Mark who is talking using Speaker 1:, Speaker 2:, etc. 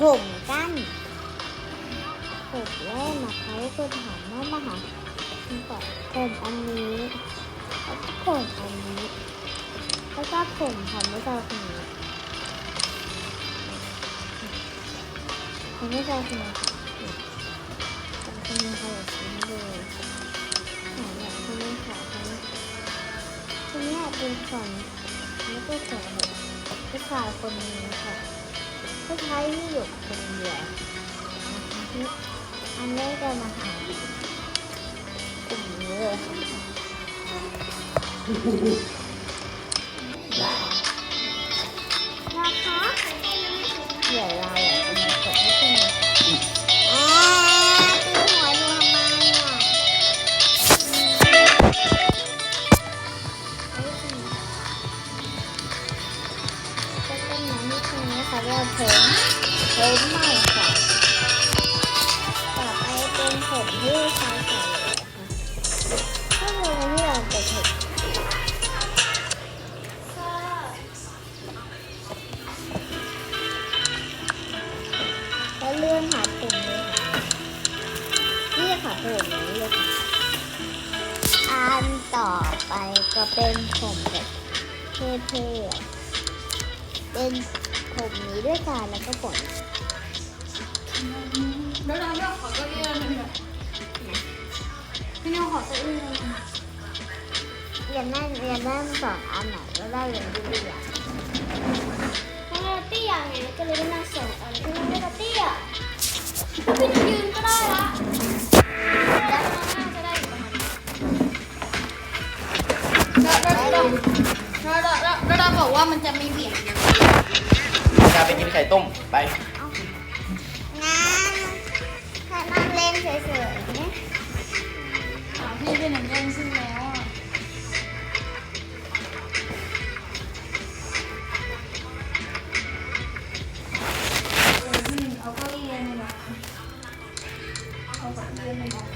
Speaker 1: ผมกันผมแรกนะคะก็คือถามว่ามาหาผมก่อนผมอันนี้แล้วก็ผมอันนี้แล้วก็ผมของไม่ชอบคนนี้ผมไม่ชอบคนนี้ค่ะผมคนนี้ค่ะอย่าชี้เลยหาเนี่ยคนนี้ค่ะคนนี้คนนี้เป็นของไม่ใช่ของเด็กผู้ชายคนนี้ค่ะ ก็ใชายที่อยู่คนเดียวนะคะที่อันนี้จะมาหากลุ่มนี้เลยนะคะ ตรงนี้ค่ะเรียกว่าผมผมใหม่ค่ะต่อไปเป็นผมที่ใช้ใส่เลยค่ะถ้าเราที่เราจะถึงแล้วเลื่อนหาปุ่มเลยค่ะนี่ค่ะผมนี้เลยค่ะอันต่อไปก็เป็นผมแบบเท่ๆ เป็นผมนี้ด้วยกันแล้วก็ผม
Speaker 2: แล้วเราไม่ขอเก้าอี้เลยแบบพี่น้องขอเก้าอี้เลย
Speaker 1: เรียนได้เรียนได้สองอันไหนแล้วได้เรียนดีอะ
Speaker 3: เพราะเราเตี้ยไงก็เลยได้นั่งสองอันพี่น้องไม่ก็เตี้ยพี่น้อ
Speaker 2: งยื
Speaker 3: นก็ได้ละแล้วน้องนั่งก็ได้อยู่ประมาณนี้
Speaker 2: แล้วแล้วแล้วแล้วแล้วแล้วเราบอกว่ามันจะไม่เบี่ยงกาไปกิน
Speaker 4: ส่ต้มไป
Speaker 1: น้ำถ้านั่งเล่นเฉยๆเนี่ย
Speaker 2: อ่พี่เป็นหนึ่งเล่นซึ่งแล้วอะเออพี่เอาเก้าอี้เลยนะเอาเก้าอี้เลยนะ